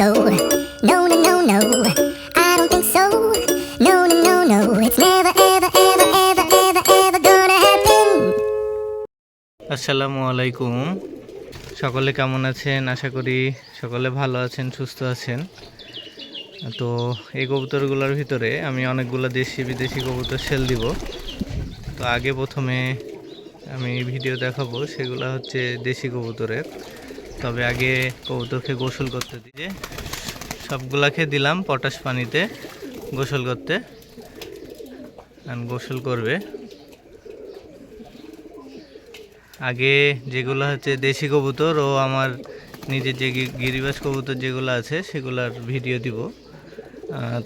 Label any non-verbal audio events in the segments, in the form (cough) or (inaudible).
so. No, no, no, no. I don't think so. No, no, no, no. It's never, ever, ever, ever, ever, ever gonna happen. আসসালামু আলাইকুম সকলে কেমন আছেন আশা করি সকলে ভালো আছেন সুস্থ আছেন তো এই কবুতরগুলোর ভিতরে আমি অনেকগুলো দেশি বিদেশি কবুতর সেল দিব তো আগে প্রথমে আমি ভিডিও দেখাবো সেগুলো হচ্ছে দেশি কবুতরের তবে আগে কবুতরকে গোসল করতে দিয়ে সবগুলাকে দিলাম পটাশ পানিতে গোসল করতে। গোসল করবে। আগে যেগুলো হচ্ছে দেশি কবুতর ও আমার নিজের যে গিরিবাস কবুতর যেগুলো আছে, সেগুলার ভিডিও দিব।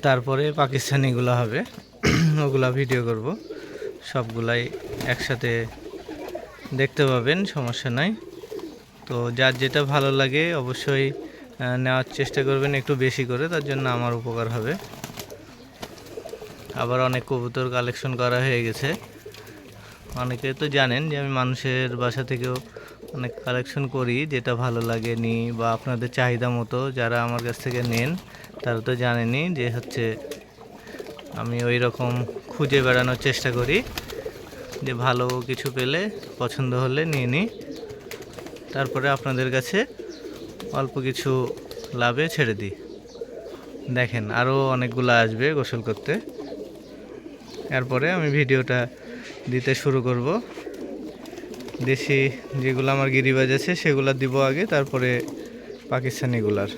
তারপরে পাকিস্তানিগুলো হবে। (clears throat) ওগুলা ভিডিও করব। সবগুলাই একসাথে দেখতে পাবেন, সমস্যা নাই। তো যার যেটা ভালো লাগে অবশ্যই নেওয়ার চেষ্টা করবেন, একটু বেশি করে, তার জন্য আমার উপকার হবে। আবার অনেক কবুতর কালেকশন করা হয়ে গেছে। অনেকে তো জানেন যে আমি মানুষের বাসা থেকেও অনেক কালেকশন করি, যেটা ভালো লাগে নি বা আপনাদের চাহিদা মতো যারা আমার কাছ থেকে নেন, তারা তো জানেনি যে হচ্ছে আমি ওই রকম খুঁজে বেড়ানোর চেষ্টা করি, যে ভালো কিছু পেলে, পছন্দ হলে নিয়ে নিই। তারপরে আপনাদের কাছে অল্প কিছু লাভে ছেড়ে দিই। দেখেন আরও অনেকগুলো আসবে গোসল করতে। এরপরে আমি ভিডিওটা দিতে শুরু করব। দেশি যেগুলো আমার গিরিবাজ আছে, সেগুলো দিব আগে, তারপরে পাকিস্তানিগুলার।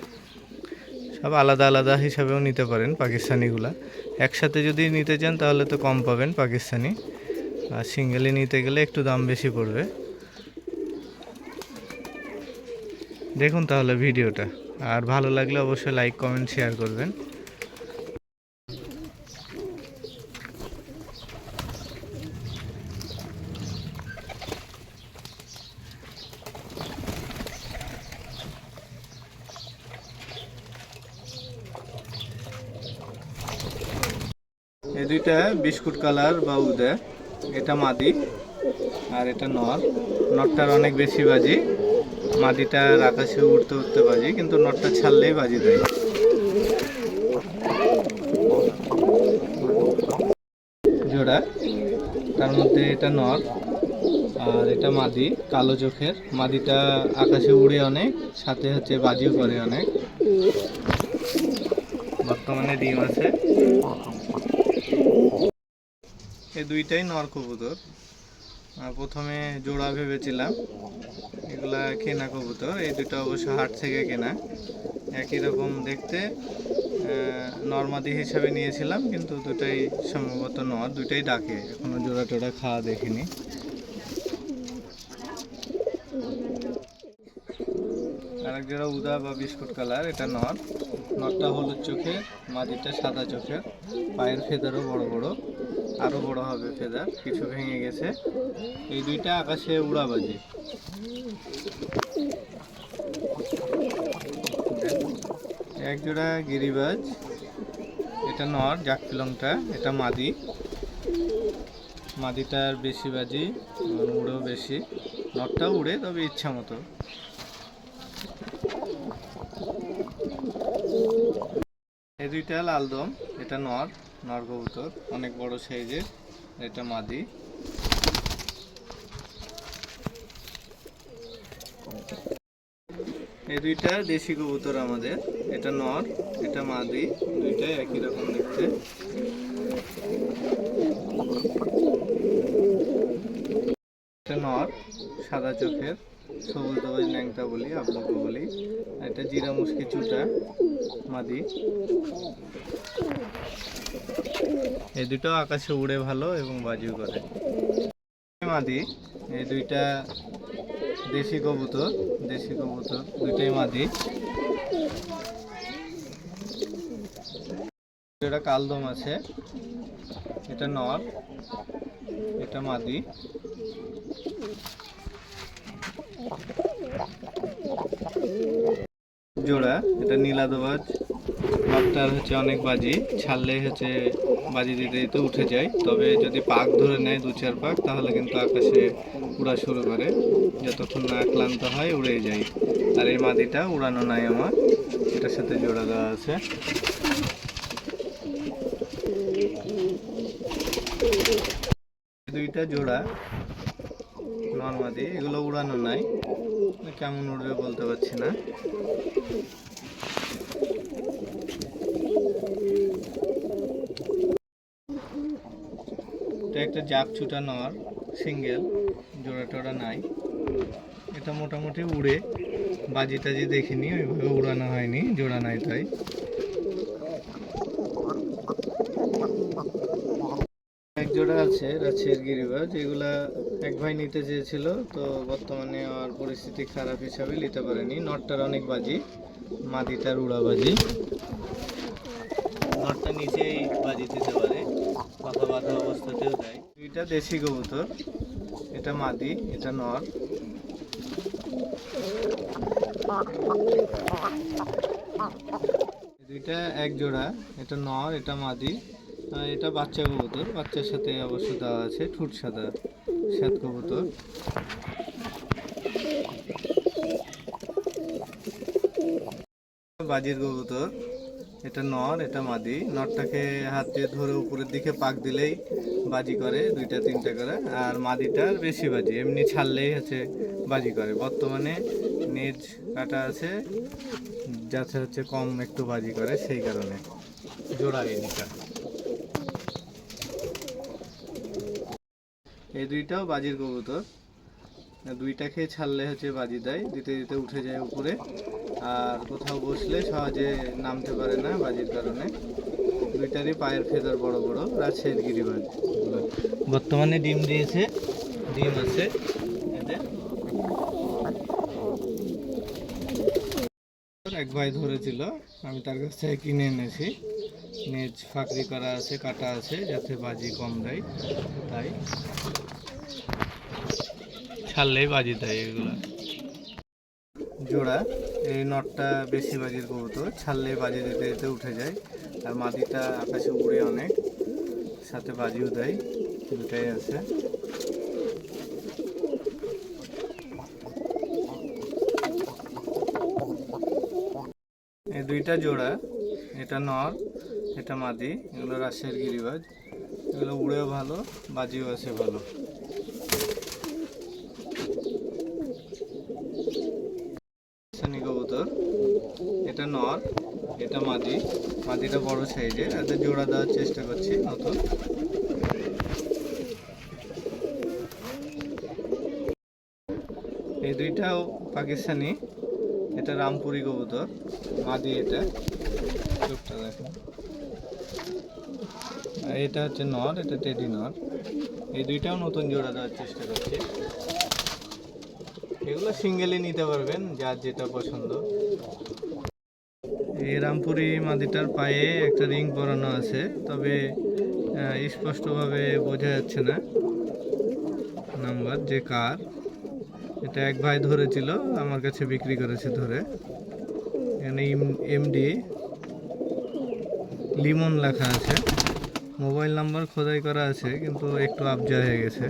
সব আলাদা আলাদা হিসাবেও নিতে পারেন পাকিস্তানিগুলা। একসাথে যদি নিতে চান, তাহলে তো কম পাবেন পাকিস্তানি। আর সিঙ্গেলি নিতে গেলে একটু দাম বেশি পড়বে। দেখুন তাহলে ভিডিওটা। আর ভালো লাগলে অবশ্যই লাইক কমেন্ট শেয়ার করবেন। এই দুইটা বিস্কুট কালার বা উদে। এটা মাদি আর এটা নর। নরটার অনেক বেশি বাজি। মাদিটার আকাশে উঠতে উঠতে বাজি, কিন্তু নরটা ছাড়লেই বাজি দেয় জোড়া, তার মধ্যে এটা নর আর এটা মাদি, কালো চোখের। মাদিটা আকাশে উড়ে অনেক, সাথে হচ্ছে বাজিও করে অনেক। বর্তমানে ডিম আছে। এই দুইটাই নর কবুতর। প্রথমে জোড়া ভেবেছিলাম। এগুলা কেনা কবুতর, এই দুটো অবশ্য হাট থেকে কেনা। একই রকম দেখতে নর্মাদি হিসাবে নিয়েছিলাম, কিন্তু দুটাই সম্ভবত নর, দুটাই ডাকে। এখনও জোড়া টোড়া খাওয়া দেখিনি। আরেক জোড়া উদা বা বিস্কুট কালার, এটা নর। নরটা হলুদ চোখের মাদিটা সাদা চোখের, পায়ের ফেদারও বড় বড়। আরও বড় হবে ফেদার কিছু ভেঙে গেছে। এই দুইটা আকাশে উড়াবাজি। এক জোড়া গিরিবাজ, এটা নর, জাকফিলংটা, এটা মাদি। মাদিটার বেশি বাজি উড়েও বেশি। নরটাও উড়ে, তবে ইচ্ছা মতো। এই দুইটা লালদম এটা নর। নর কবুতর অনেক বড় সাইজের, এটা মাদি। এই দুইটা দেশি কবুতর আমাদের, এটা নর, এটা মাদি, দুইটাই একই রকম দেখতে। এটা নর, সাদা চোখের, সবুজ দবাজ ন্যাংটা বলি আপনাকে বলি এটা জিরা মুসকি চুটা, মাদি। এই দুটো আকাশে উড়ে ভালো এবং বাজিও করে। মাদি, এই দুইটা দেশি কবুতর দেশি কবুতর, দুইটাই মাদি। এটা কালদম আছে, এটা নর এটা মাদি। জোড়া, এটা নীলাদবাজ বাপটার হচ্ছে অনেক বাজি, ছাড়লে হচ্ছে বাজি দিতে দিতে উঠে যায়। তবে যদি পাক ধরে নেয় দু চার পাক, তাহলে কিন্তু আকাশে উড়া শুরু করে। যতক্ষণ না ক্লান্ত হয়, উড়ে যায়। আর এই মাদিটা উড়ানো নাই আমার। এটার সাথে জোড়া দেওয়া আছে। দুইটা জোড়া নর্মাদি এগুলো উড়ানো নাই। কেমন উড়বে বলতে পারছি না। জাপ ছুটা নর সিঙ্গেল, জোড়া টোড়া নাই। এটা মোটামুটি উড়ে, বাজি টাজি দেখিনি, ওইভাবে উড়ানো হয়নি, জোড়া নাই তাই। এক জোড়া আছে, রাজশাহীর গিরিবাজ, এগুলা এক ভাই নিতে চেয়েছিল, তো বর্তমানে আর পরিস্থিতি খারাপ হিসাবে নিতে পারেনি। নটটার অনেক বাজি, মাদিটার উড়া বাজি। নটটা নিচেই বাজি দিতে পারে পাখা বাঁধা অবস্থাতেও দেয়। এটা দেশি কবুতর। এটা মাদি, এটা নর। দুইটা এক জোড়া, এটা নর, এটা মাদি। এটা বাচ্চা কবুতর, বাচ্চার সাথে অবশ্য দেওয়া আছে ঠুট সাদা শ্বেত কবুতর। বাজির কবুতর। এটা নর, এটা মাদি। নরটাকে হাত দিয়ে ধরে উপরের দিকে পাক দিলেই বাজি করে, দুইটা, তিনটা করে। আর মাদিটার বেশি বাজি, এমনি ছাড়লেই হচ্ছে বাজি করে। বর্তমানে নেজ কাটা আছে, যাতে হচ্ছে কম একটু বাজি করে, সেই কারণে জোড়া এদিকা এই দুইটাও বাজির কবুতর। দুইটা খেয়ে ছাড়লে হচ্ছে বাজি দেয়, দিতে দিতে উঠে যায় উপরে। আর কোথাও বসলে সহজে নামতে পারে না বাজির কারণে। দুইটারই পায়ের ফেদার বড় বড় রাজশাহীর গিরিবাজ। বর্তমানে ডিম দিয়েছে ডিম আছে। এদের। এক ভাই ধরেছিল আমি তার কাছ থেকে কিনে এনেছি। নেজ ফাঁকরি করা আছে কাটা আছে যাতে বাজি কম দেয় তাই। ছাড়লেই বাজি দেয় এগুলো। জোড়া। এই নটটা বেশি বাজির কবুতর, ছাড়লে বাজি দিতে দিতে উঠে যায়। আর মাদিটা আকাশে উড়ে অনেক, সাথে বাজিও দেয়, দুটাই আছে। এই দুইটা জোড়া, এটা নর, এটা মাদি, এগুলো রাজশাহীর গিরিবাজ। এগুলো উড়েও ভালো, বাজিও আছে ভালো সানি কবুতর এটা নর এটা মাদি। মাদিটা বড় সাইজের এদের জোড়া দেওয়ার চেষ্টা করছি নতুন। এই দুইটাও পাকিস্তানি, এটা রামপুরি কবুতর, মাদি এটা। চোখটা দেখো এটা হচ্ছে নর এটা টেডি নর এই দুইটাও নতুন জোড়া দেওয়ার চেষ্টা করছি। এগুলো সিঙ্গেলই নিতে পারবেন, যার যেটা পছন্দ। এই রামপুরি মাদিটার পায়ে একটা রিং পরানো আছে, তবে স্পষ্টভাবে বোঝা যাচ্ছে না। নাম্বার, যে কার? এটা এক ভাই ধরেছিল, আমার কাছে বিক্রি করেছে ধরে। এখানে এমডি, লিমন লেখা আছে। মোবাইল নাম্বার খোদাই করা আছে, কিন্তু একটু আবজা হয়ে গেছে।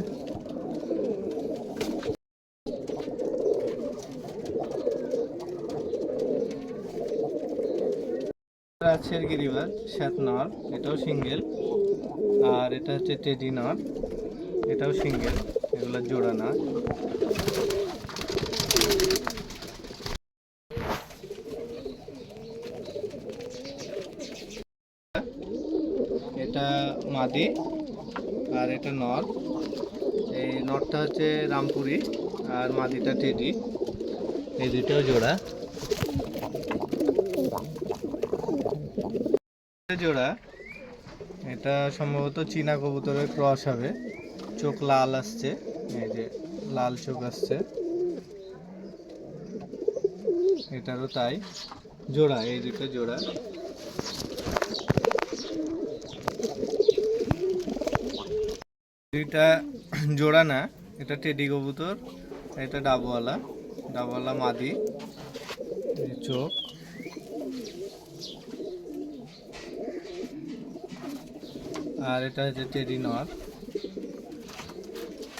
রাজশাহীর গিরিবাজ শ্যাত নর, এটাও সিঙ্গেল। আর এটা হচ্ছে টেডি নর, এটাও সিঙ্গেল, এগুলো জোড়া না এটা মাদি আর এটা নর। এই নরটা হচ্ছে রামপুরি আর মাদিটা টেডি। এই দুইটাও জোড়া। জোড়া। এটা সম্ভবত চীনা কবুতরের ক্রস হবে। চোখ লাল আসছে, এই যে লাল চোখ আসছে। এটারও তাই। জোড়া, এই দুটো জোড়া। দুইটা জোড়া না, এটা টেডি কবুতর, এটা ডাবওয়ালা। ডাবওয়ালা মাদি চোখ। আর এটা হচ্ছে টেডি নর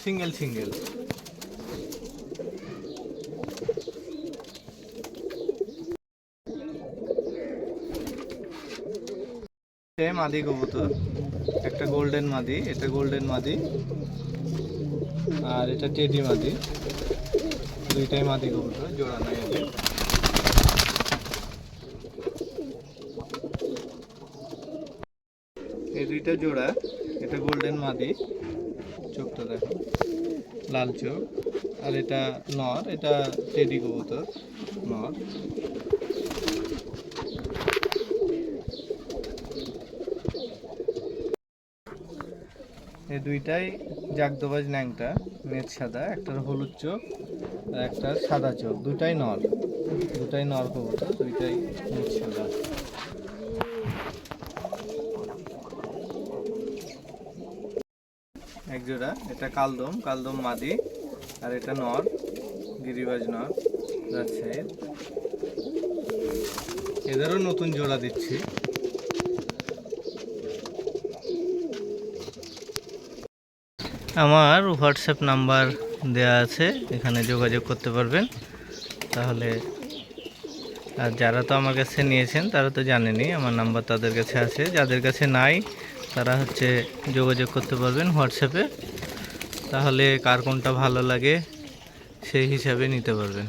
সিঙ্গেল সিঙ্গেল মাদি কবুতর। একটা গোল্ডেন মাদি, এটা গোল্ডেন মাদি। আর এটা টেডি মাদি। দুইটাই মাদি কবুতর, জোড়া নাই দুইটা জোড়া, এটা গোল্ডেন মাদি। চোখটা দেখো, লাল চোখ। আর এটা নর, এটা টেডি কবুতর, নর। এই দুইটাই জাগদোবাজ ন্যাংটা মেদ সাদা একটার হলুদ চোখ আর একটা সাদা চোখ। দুটাই নর দুটাই নর কবুতর, দুইটাই মেদ সাদা এক জোড়া এটা কালদম কালদম মাদি, আর এটা নর, গিরিবাজ নর রাজশাহীর এদেরও নতুন জোড়া দিচ্ছি। আমার হোয়াটসঅ্যাপ নাম্বার দেয়া আছে, এখানে যোগাযোগ করতে পারবেন। তাহলে, আর যারা তো আমার কাছে নিয়েছেন, তারা তো জানেনি, আমার নাম্বার তাদের কাছে আছে। যাদের কাছে নাই, তারা হচ্ছে যোগাযোগ করতে পারবেন হোয়াটসঅ্যাপে তাহলে কার কোনটা ভালো লাগে সেই হিসাবে নিতে পারবেন।